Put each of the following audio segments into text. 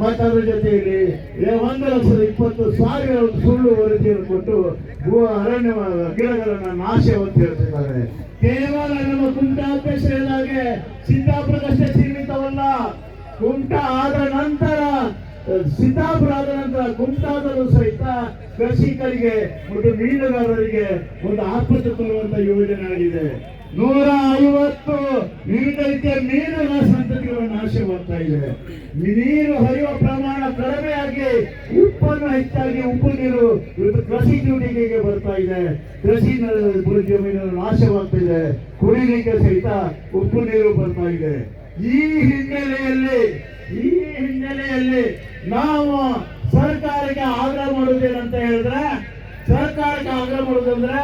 ಮತ್ತು ಅದ್ರ ಜೊತೆಯಲ್ಲಿ ಒಂದು ಲಕ್ಷದ ಇಪ್ಪತ್ತು ಸಾವಿರ ಸುಳ್ಳು ವರದಿಯನ್ನು ಕೊಟ್ಟು ಭೂ ಅರಣ್ಯ ಗಿಡಗಳನ್ನು ಹೇಳ್ತಿದ್ದಾರೆ. ಕೇವಲ ನಮ್ಮ ಕುಂಟಾ ಹಾಗೆ ಸಿದ್ದಾಪುರದಷ್ಟೇ ಸೀಮಿತವಲ್ಲ. ಕುಂಟ ಆದ ನಂತರ ಸಿದ್ದಾಪುರ ಆದ ನಂತರ ಕುಂಟಾದರೂ ಸಹಿತ ಕೃಷಿಕರಿಗೆ ಮತ್ತು ಮೀನುಗಾರರಿಗೆ ಒಂದು ಆಸ್ಪತ್ರೆ ಕೊಡುವಂತ ಯೋಜನೆ ಆಗಿದೆ. ನೂರ ಐವತ್ತು ವಿವಿಧ ರೀತಿಯ ಮೀನುಗಳ ಸಂತತಿಗಳು ನಾಶವಾಗ್ತಾ ಇದೆ. ನೀರು ಹರಿಯುವ ಪ್ರಮಾಣ ಕಡಿಮೆಯಾಗಿ ಉಪ್ಪನ್ನು ಹೆಚ್ಚಾಗಿ ಉಪ್ಪು ನೀರು ಇವತ್ತು ಕೃಷಿ ಜೀವನಿಗೆ ಬರ್ತಾ ಇದೆ. ಕೃಷಿ ಜಮೀನು ನಾಶವಾಗ್ತಿದೆ ಕುಡಿಲಿಕ್ಕೆ ಸಹಿತ ಉಪ್ಪು ನೀರು ಬರ್ತಾ ಇದೆ. ಈ ಹಿನ್ನೆಲೆಯಲ್ಲಿ ಈ ಹಿನ್ನೆಲೆಯಲ್ಲಿ ನಾವು ಸರ್ಕಾರಕ್ಕೆ ಆಗ್ರಹ ಮಾಡುದೇನಂತ ಹೇಳಿದ್ರೆ, ಸರ್ಕಾರಕ್ಕೆ ಆಗ್ರಹ ಮಾಡುದಂದ್ರೆ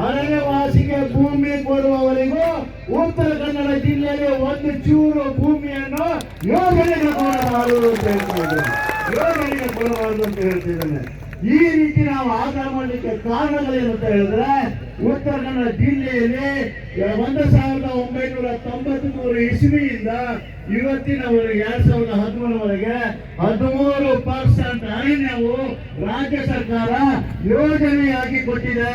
ಅರಣ್ಯವಾಸಿಗೆ ಭೂಮಿ ಕೊಡುವವರಿಗೂ ಜಿಲ್ಲೆಯಲ್ಲಿ ಒಂದು ಚೂರು ಭೂಮಿಯನ್ನು ಯೋಜನೆಗೆ ಕೊಡಬಾರದು ಅಂತ ಹೇಳ್ತಿದ್ದೇನೆ ಯೋಜನೆಗೆ ಕೊಡಬಾರದು ಅಂತ ಹೇಳ್ತಿದ್ದೇನೆ ಈ ರೀತಿ ನಾವು ಆಧಾರ ಮಾಡಲಿಕ್ಕೆ ಕಾರಣಗಳೇನು ಅಂತ ಹೇಳಿದ್ರೆ ಉತ್ತರ ಕನ್ನಡ ಜಿಲ್ಲೆಯಲ್ಲಿ ಒಂದು ಸಾವಿರದ ಒಂಬೈನೂರ ತೊಂಬತ್ತ್ ಮೂರು ಇಸ್ವಿಯಿಂದ ಇವತ್ತಿನವರೆಗೆ ಎರಡ್ ಸಾವಿರದ ಹದಿಮೂರವರೆಗೆ ಹದಿಮೂರು ಪರ್ಸೆಂಟ್ ಅರಣ್ಯವು ರಾಜ್ಯ ಸರ್ಕಾರ ಯೋಜನೆಯಾಗಿ ಕೊಟ್ಟಿದೆ.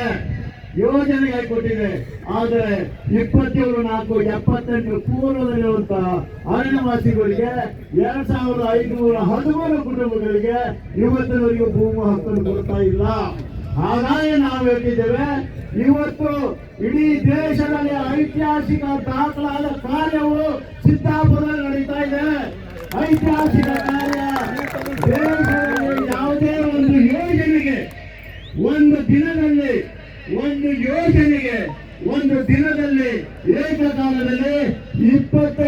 ಯೋಜನೆಯಾಗಿ ಕೊಟ್ಟಿದೆ. ಆದರೆ ಇಪ್ಪತ್ತೇಳು ನಾಲ್ಕು ಎಪ್ಪತ್ತೆಂಟು ಪೂರ್ವದಲ್ಲಿರುವಂತಹ ಅರಣ್ಯವಾಸಿಗಳಿಗೆ ಎರಡ್ ಸಾವಿರದ ಐದುನೂರ ಹದಿಮೂರು ಕುಟುಂಬಗಳಿಗೆ ಇವತ್ತಿನವರೆಗೂ ಭೂಮಿ ಹಕ್ಕನ್ನು ಕೊಡ್ತಾ ಇಲ್ಲ. ಹಾಗಾಗಿ ನಾವು ಹೇಳ್ತಿದ್ದೇವೆ, ಇವತ್ತು ಇಡೀ ದೇಶದಲ್ಲಿ ಐತಿಹಾಸಿಕ ದಾಖಲಾದ ಕಾರ್ಯವು ಸಿದ್ದಾಪುರದಲ್ಲಿ ನಡೀತಾ ಇದೆ. ಐತಿಹಾಸಿಕ ಕಾರ್ಯ ದೇಶದಲ್ಲಿ ಯಾವುದೇ ಒಂದು ಯೋಜನೆಗೆ ಒಂದು ದಿನದಲ್ಲಿ ಒಂದು ಯೋಜನೆಗೆ ಒಂದು ದಿನದಲ್ಲಿ ಏಕಕಾಲದಲ್ಲಿ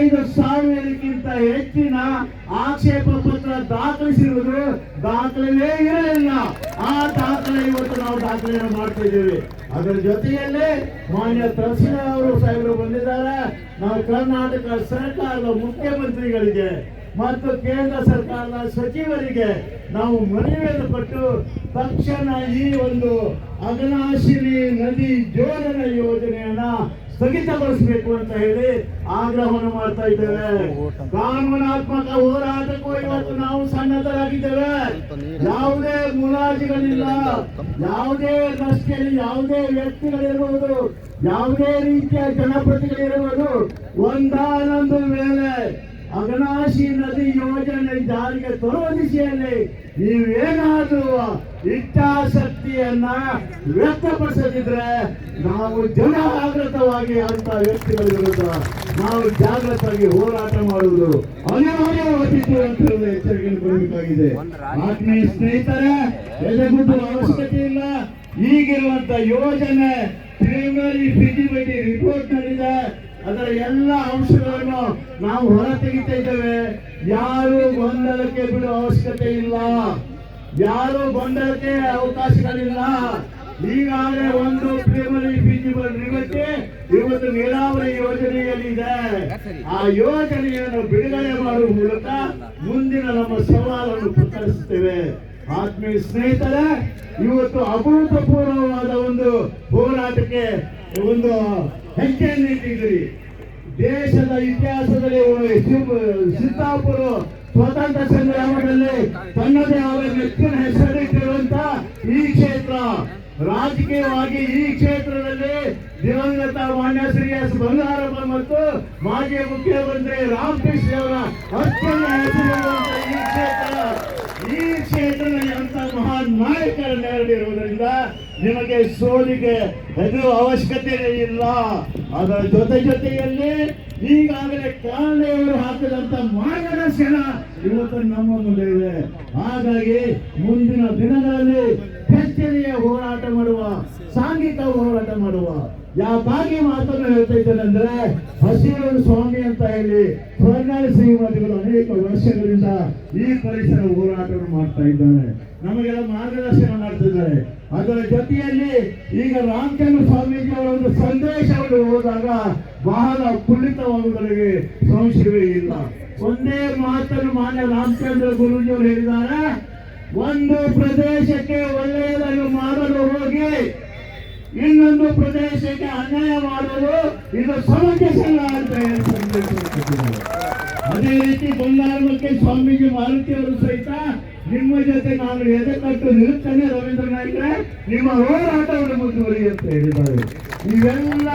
ಇಪ್ಪತ್ತೈದು ಸಾವಿರಕ್ಕಿಂತ ಹೆಚ್ಚಿನ ಆಕ್ಷೇಪ ಪತ್ರ ದಾಖಲಿಸಿರುವುದು ದಾಖಲೆಯೇ ಇರಲಿಲ್ಲ. ಆ ದಾಖಲೆ ಇವತ್ತು ನಾವು ದಾಖಲೆಯನ್ನು ಮಾಡ್ತಾ ಇದ್ದೇವೆ. ಅದರ ಜೊತೆಯಲ್ಲಿ ಮಾನ್ಯ ತಹಸೀಲ್ದಾರ್ ಅವರು ಸಾಹೇಬರು ಬಂದಿದ್ದಾರೆ. ನಾವು ಕರ್ನಾಟಕ ಸರ್ಕಾರದ ಮುಖ್ಯಮಂತ್ರಿಗಳಿಗೆ ಮತ್ತು ಕೇಂದ್ರ ಸರ್ಕಾರದ ಸಚಿವರಿಗೆ ನಾವು ಮನವಿಯನ್ನು ಕೊಟ್ಟು ತಕ್ಷಣ ಈ ಒಂದು ಅಗ್ನಾಶಿನಿ ನದಿ ಜೋಡಣೆ ಯೋಜನೆಯನ್ನ ಸ್ಥಗಿತಗೊಳಿಸಬೇಕು ಅಂತ ಹೇಳಿ ಆಗ್ರಹವನ್ನು ಮಾಡ್ತಾ ಇದ್ದೇವೆ. ಕಾನೂನಾತ್ಮಕ ಹೋರಾಟಕ್ಕೂ ಇವತ್ತು ನಾವು ಸನ್ನದ್ಧರಾಗಿದ್ದೇವೆ. ಯಾವುದೇ ಮುಲಾಜಿಗಳಿಲ್ಲ, ಯಾವುದೇ ರಸ್ತೆಯಲ್ಲಿ ಯಾವುದೇ ವ್ಯಕ್ತಿಗಳಿರಬಹುದು ಯಾವುದೇ ರೀತಿಯ ಜನಪ್ರತಿಗಳಿರಬಹುದು ಒಂದಾನೊಂದು ವೇಳೆ ಅಗನಾಶಿ ನದಿ ಜಾರಿಗೆ ತರುವ ದಿಶೆಯಲ್ಲಿ ನೀವೇನಾದ್ರೂ ಇಚ್ಛಾಶಕ್ತಿಯನ್ನ ವ್ಯಕ್ತಪಡಿಸದಿದ್ರೆ ನಾವು ಜನಾಗೃತವಾಗಿ ಅಂತ ವ್ಯಕ್ತಿಗಳ ವಿರುದ್ಧ ನಾವು ಜಾಗೃತವಾಗಿ ಹೋರಾಟ ಮಾಡುವುದು ಅನಿವಾರ್ಯವಾಗಿತ್ತು ಅಂತ ಎಚ್ಚರಿಕೆ ಕೊಡಬೇಕಾಗಿದೆ ಆತ್ಮೀಯ ಸ್ನೇಹಿತರೆ ಎದೆಗುಡ್ಡುವ ಅವಶ್ಯಕತೆ ಇಲ್ಲ. ಈಗಿರುವಂತ ಯೋಜನೆ ಪ್ರೈಮರಿ ಫಿಸಿಬಿಲಿಟಿ ರಿಪೋರ್ಟ್ ನಲ್ಲಿದೆ. ಅದರ ಎಲ್ಲ ಅಂಶಗಳನ್ನು ನಾವು ಹೊರ ತೆಗಿತಾ ಇದ್ದೇವೆ. ಯಾರು ಗೊಂದಲಕ್ಕೆ ಬಿಡುವ ಅವಶ್ಯಕತೆ ಇಲ್ಲ. ಯಾರು ಗೊಂದಲಕ್ಕೆ ಅವಕಾಶಗಳಿಲ್ಲ. ಈಗಾಗಲೇ ಒಂದು ಫಿಸಿಬಲ್ ರಿಪೋರ್ಟ್ ಇವತ್ತು ನೀರಾವರಿ ಯೋಜನೆಯಲ್ಲಿದೆ ಆ ಯೋಜನೆಯನ್ನು ಬಿಡುಗಡೆ ಮಾಡುವ ಮೂಲಕ ಮುಂದಿನ ನಮ್ಮ ಸವಾಲನ್ನು ಪ್ರಕಟಿಸುತ್ತೇವೆ. ಆತ್ಮೀಯ ಸ್ನೇಹಿತರೆ, ಇವತ್ತು ಅಭೂತಪೂರ್ವವಾದ ಒಂದು ಹೋರಾಟಕ್ಕೆ ಒಂದು ಹೆಜ್ಜೆಯನ್ನು ಇಟ್ಟಿದ್ದೀರಿ. ದೇಶದ ಇತಿಹಾಸದಲ್ಲಿ ಸಿದ್ದಾಪುರ ಸ್ವತಂತ್ರ ಸಂಗ್ರಾಮದಲ್ಲಿ ತನ್ನದೇ ಆದ ನೆಚ್ಚಿನ ಹೆಸರಿಟ್ಟಿರುವಂತ ಈ ಕ್ಷೇತ್ರ. ರಾಜಕೀಯವಾಗಿ ಈ ಕ್ಷೇತ್ರದಲ್ಲಿ ದಿವಂಗತ ಮಾನ್ಯ ಶ್ರೀ ಎಸ್. ಬಂಗಾರಪ್ಪ ಮತ್ತು ಮಾಜಿ ಮುಖ್ಯಮಂತ್ರಿ ರಾಮಕೃಷ್ಣ ಅವರ ಅತ್ಯಂತ ಹೆಸರಿರುವಂತ ಈ ಕ್ಷೇತ್ರ. ಈ ಮಹಾನ್ ನಾಯಕರ ನೆರಳಿರುವುದರಿಂದ ನಿಮಗೆ ಸೋಲಿಗೆ ಹೆದರುವ ಅವಶ್ಯಕತೆ ಇಲ್ಲ. ಅದರ ಜೊತೆ ಜೊತೆಯಲ್ಲಿ ಈಗಾಗಲೇ ಕಾರಣೆಯವರು ಹಾಕಿದಂತ ಮಾರ್ಗದರ್ಶನ ಇವತ್ತು ನಮ್ಮ ಮುಂದೆ ಇದೆ ಹಾಗಾಗಿ ಮುಂದಿನ ದಿನಗಳಲ್ಲಿ ಕಚೇರಿಯ ಹೋರಾಟ ಮಾಡುವ, ಸಾಂಘಿಕ ಹೋರಾಟ ಮಾಡುವ ಯಾಕಾಗಿ ಮಾತನ್ನು ಹೇಳ್ತಾ ಇದ್ದೇನೆ ಅಂದ್ರೆ ಹಸಿರು ಸ್ವಾಮಿ ಅಂತ ಹೇಳಿ ಸ್ವರ್ಣಾಲಿ ಶ್ರೀಮತಿಗಳು ಅನೇಕ ವರ್ಷಗಳಿಂದ ಈ ಪರಿಸರ ಹೋರಾಟವನ್ನು ಮಾಡ್ತಾ ಇದ್ದಾರೆ. ನಮಗೆಲ್ಲ ಮಾರ್ಗದರ್ಶನ ಮಾಡ್ತಿದ್ದಾರೆ ಅದರ ಜೊತೆಯಲ್ಲಿ ಈಗ ರಾಮಚಂದ್ರ ಸ್ವಾಮೀಜಿ ಅವರ ಒಂದು ಸಂದೇಶವನ್ನು ಹೋದಾಗ ಬಹಳ ಪುಳಿತವಾಗುವುದರಿಗೆ ಸಂಶಯವೇ ಇಲ್ಲ. ಒಂದೇ ಮಾತನ್ನು ಮಾನ್ಯ ರಾಮಚಂದ್ರ ಗುರುಜಿಯವರು ಹೇಳಿದ್ದಾರೆ, ಒಂದು ಪ್ರದೇಶಕ್ಕೆ ಒಳ್ಳೆಯದನ್ನು ಮಾಡಲು ಹೋಗಿ ಇನ್ನೊಂದು ಪ್ರದೇಶಕ್ಕೆ ಅನ್ಯಾಯ ಮಾಡಲು ಇದು ಸಮಂಜಸಲ್ಲ ಅಂತ ಹೇಳಿ ಅದೇ ರೀತಿ ಬಂಗಾರಮಕ್ಕೆ ಸ್ವಾಮೀಜಿ ಮಾರುತಿ ಅವರು ಸಹಿತ ನಿಮ್ಮ ಜೊತೆ ನಾನು ಎದೆಕಟ್ಟು ನಿಲ್ತಾನೆ ರವೀಂದ್ರ ನಾಯ್ಕರೇ, ನಿಮ್ಮ ಹೋರಾಟವನ್ನು ಮುಂದುವರಿಯುತ್ತೆ ಹೇಳಿದ್ದಾರೆ. ಇವೆಲ್ಲ